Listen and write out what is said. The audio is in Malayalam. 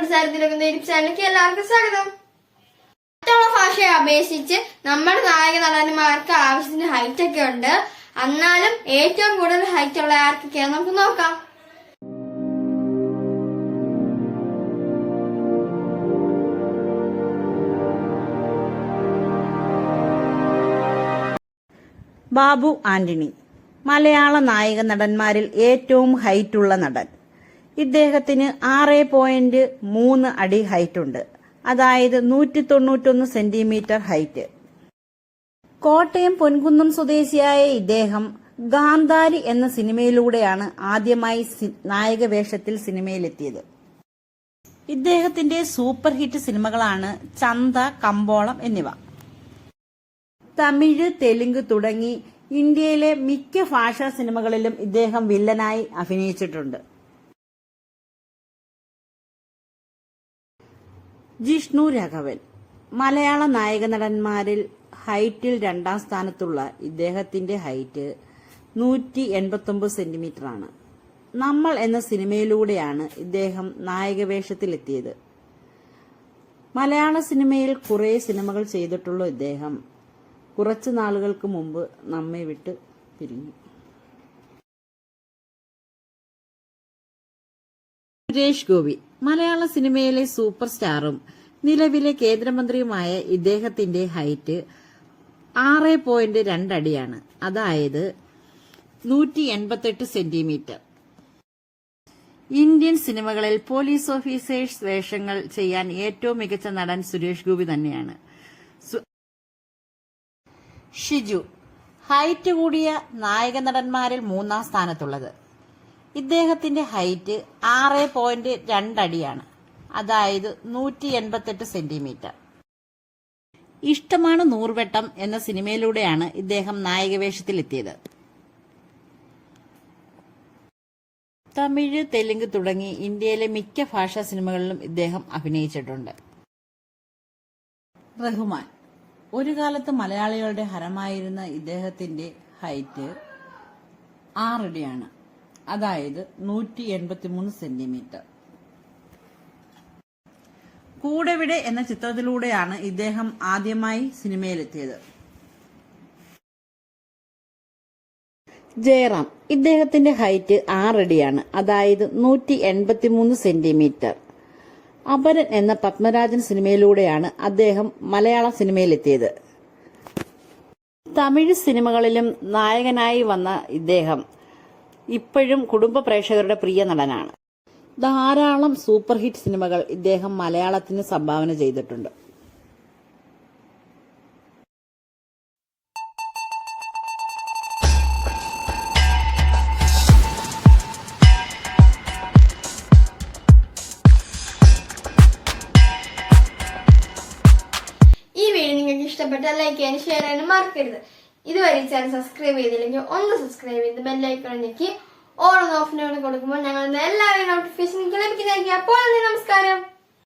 ഫ്രണ്ട്സ് യൂട്യൂബ് ചാനലിലേക്ക് എല്ലാവർക്കും സ്വാഗതം. മറ്റുള്ള ഭാഷയെ അപേക്ഷിച്ച് നമ്മുടെ നായക നടന്മാർക്ക് ആവശ്യത്തിന് ഹൈറ്റ് ഒക്കെ ഉണ്ട്. എന്നാലും ഏറ്റവും കൂടുതൽ ഹൈറ്റ് ഉള്ള ആർക്കൊക്കെയാണ് നമുക്ക് നോക്കാം. ബാബു ആന്റണി മലയാള നായക നടന്മാരിൽ ഏറ്റവും ഹൈറ്റുള്ള നടൻ. ഇദ്ദേഹത്തിന് ആറ് പോയിന്റ് മൂന്ന് അടി ഹൈറ്റുണ്ട്. അതായത് നൂറ്റി തൊണ്ണൂറ്റൊന്ന് സെന്റിമീറ്റർ ഹൈറ്റ്. കോട്ടയം പൊൻകുന്നം സ്വദേശിയായ ഇദ്ദേഹം ഗാന്ധാരി എന്ന സിനിമയിലൂടെയാണ് ആദ്യമായി നായക വേഷത്തിൽ സിനിമയിലെത്തിയത്. ഇദ്ദേഹത്തിന്റെ സൂപ്പർ ഹിറ്റ് സിനിമകളാണ് ചന്ത കമ്പോളം എന്നിവ. തമിഴ് തെലുങ്ക് തുടങ്ങി ഇന്ത്യയിലെ മിക്ക ഭാഷാ സിനിമകളിലും ഇദ്ദേഹം വില്ലനായി അഭിനയിച്ചിട്ടുണ്ട്. ജിഷ്ണു രാഘവൻ മലയാള നായക നടന്മാരിൽ ഹൈറ്റിൽ രണ്ടാം സ്ഥാനത്തുള്ള ഇദ്ദേഹത്തിന്റെ ഹൈറ്റ് നൂറ്റി എൺപത്തൊമ്പത് സെന്റിമീറ്റർ ആണ് നമ്മൾ എന്ന സിനിമയിലൂടെയാണ് ഇദ്ദേഹം നായകവേഷത്തിലെത്തിയത്. മലയാള സിനിമയിൽ കുറേ സിനിമകൾ ചെയ്തിട്ടുള്ള ഇദ്ദേഹം കുറച്ചു നാളുകൾക്ക് മുമ്പ് നമ്മെ വിട്ട് പിരിഞ്ഞു സുരേഷ് ഗോപി. മലയാള സിനിമയിലെ സൂപ്പർ സ്റ്റാറും നിലവിലെ കേന്ദ്രമന്ത്രിയുമായ ഇദ്ദേഹത്തിന്റെ ഹൈറ്റ് ആറ് പോയിന്റ് രണ്ടടിയാണ് അതായത് നൂറ്റി എൺപത്തെട്ട് സെന്റിമീറ്റർ. ഇന്ത്യൻ സിനിമകളിൽ പോലീസ് ഓഫീസേഴ്സ് വേഷങ്ങൾ ചെയ്യാൻ ഏറ്റവും മികച്ച നടൻ സുരേഷ് ഗോപി തന്നെയാണ്. ഷിജു ഹൈറ്റ് കൂടിയ നായക നടന്മാരിൽ മൂന്നാം സ്ഥാനത്തുള്ളത്. ഇദ്ദേഹത്തിന്റെ ഹൈറ്റ് ആറ് പോയിന്റ് രണ്ടടിയാണ്. അതായത് നൂറ്റി എൺപത്തെട്ട് സെന്റിമീറ്റർ. ഇഷ്ടമാണ് നൂറുവട്ടം എന്ന സിനിമയിലൂടെയാണ് ഇദ്ദേഹം നായകവേഷത്തിലെത്തിയത്. തമിഴ് തെലുങ്ക് തുടങ്ങി ഇന്ത്യയിലെ മിക്ക ഭാഷാ സിനിമകളിലും ഇദ്ദേഹം അഭിനയിച്ചിട്ടുണ്ട്. റഹ്മാൻ. ഒരു കാലത്ത് മലയാളികളുടെ ഹരമായിരുന്ന ഇദ്ദേഹത്തിന്റെ ഹൈറ്റ് ആറടിയാണ്. അതായത് നൂറ്റി എൺപത്തിമൂന്ന് സെന്റിമീറ്റർ. കൂടെവിടെ എന്ന ചിത്രത്തിലൂടെയാണ് ഇദ്ദേഹം ആദ്യമായി സിനിമയിലെത്തിയത്. ജയറാം ഇദ്ദേഹത്തിന്റെ ഹൈറ്റ് ആറടിയാണ് അതായത് നൂറ്റി എൺപത്തിമൂന്ന് സെന്റിമീറ്റർ. അപരൻ എന്ന പത്മരാജൻ സിനിമയിലൂടെയാണ് അദ്ദേഹം മലയാള സിനിമയിലെത്തിയത്. തമിഴ് സിനിമകളിലും നായകനായി വന്ന ഇദ്ദേഹം ഇപ്പോഴും കുടുംബ പ്രേക്ഷകരുടെ പ്രിയ നടനാണ്. ധാരാളം സൂപ്പർ ഹിറ്റ് സിനിമകൾ ഇദ്ദേഹം മലയാളത്തിന് സംഭാവന ചെയ്തിട്ടുണ്ട്. ഈ വീഡിയോ നിങ്ങൾക്ക് ഇഷ്ടപ്പെട്ടാൽ ലൈക്ക് ചെയ്യാനും ഷെയർ ചെയ്യാനും മറക്കരുത്. ഇതുവരെ ചാനൽ സബ്സ്ക്രൈബ് ചെയ്തില്ലെങ്കിൽ ഒന്ന് സബ്സ്ക്രൈബ് ചെയ്ത് ബെല്ലൈക്കൺ ഞെക്കി ഓൺ ഓഫിനോട് കൊടുക്കുമ്പോൾ ഞങ്ങൾ എല്ലാവരും നോട്ടിഫിക്കേഷൻ ലഭിക്കുന്നതായിരിക്കും. അപ്പോൾ നമസ്കാരം.